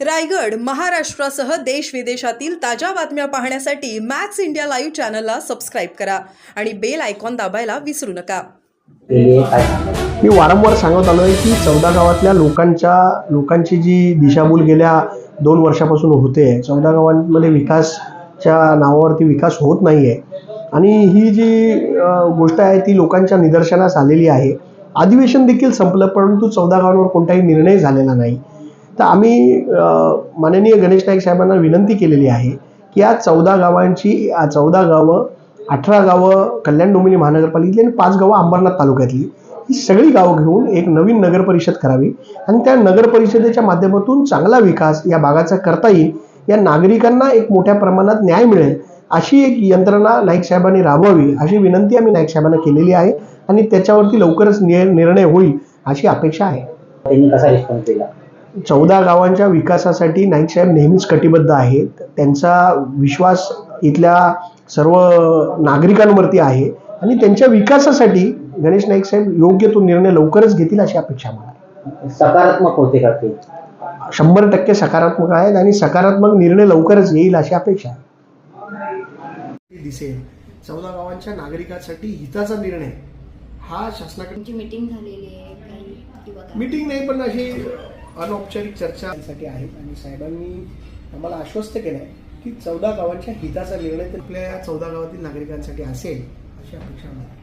रायगड महाराष्ट्रासह देश विदेशातील ताज्या बातम्या पाहण्यासाठी मॅक्स इंडिया लाईव्ह चॅनलला सबस्क्राईब करा आणि बेल आयकॉन दाबायला विसरू नका. मी वारंवार सांगत आलो आहे की चौदा गावातल्या लोकांच्या लोकांची जी दिशाभूल गेल्या दोन वर्षापासून होते चौदा गावांमध्ये विकासच्या नावावरती विकास होत नाही आहे आणि ही जी गोष्ट आहे ती लोकांच्या निदर्शनास आलेली आहे. अधिवेशन देखील संपलं परंतु चौदा गावांवर कोणताही निर्णय झालेला नाही. तर आम्ही माननीय गणेश नाईक साहेबांना विनंती केलेली आहे की या चौदा गावांची चौदा गावं अठरा गावं कल्याण डोंबिवली महानगरपालिकेतली आणि पाच गावं अंबरनाथ तालुक्यातली ही सगळी गावं घेऊन एक नवीन नगर परिषद करावी आणि त्या नगर परिषदेच्या माध्यमातून चांगला विकास या भागाचा करता येईल या नागरिकांना एक मोठ्या प्रमाणात न्याय मिळेल अशी एक यंत्रणा नाईक साहेबांनी राबवावी अशी विनंती आम्ही नाईक साहेबांना केलेली आहे आणि त्याच्यावरती लवकरच निर्णय होईल अशी अपेक्षा आहे. त्यांनी कसा रिस्पॉन्स दिला? चौदा गावांच्या विकासासाठी नाईक साहेब नेहमीच कटिबद्ध आहेत. त्यांचा विश्वास इथल्या सर्व नागरिकांवरती आहे. आणि त्यांच्या विकासासाठी गणेश नाईक साहेब योग्य तो निर्णय लवकरच घेतील अशी अपेक्षा मला. आहे. सकारात्मक होते का ते? शंभर टक्के सकारात्मक आहेत आणि सकारात्मक निर्णय लवकरच येईल अशी अपेक्षा आहे. दिसेल. चौदा गावांच्या नागरिकांसाठी हिताचा निर्णय हा शासनाकडे मीटिंग झालेली आहे मीटिंग नाही पण अशी अनौपचारिक चर्चासाठी आहे. आणि साहेबांनी आम्हाला आश्वस्त केलं आहे की चौदा गावांच्या हिताचा निर्णय तर आपल्या या चौदा गावातील नागरिकांसाठी असेल अशी अपेक्षा मला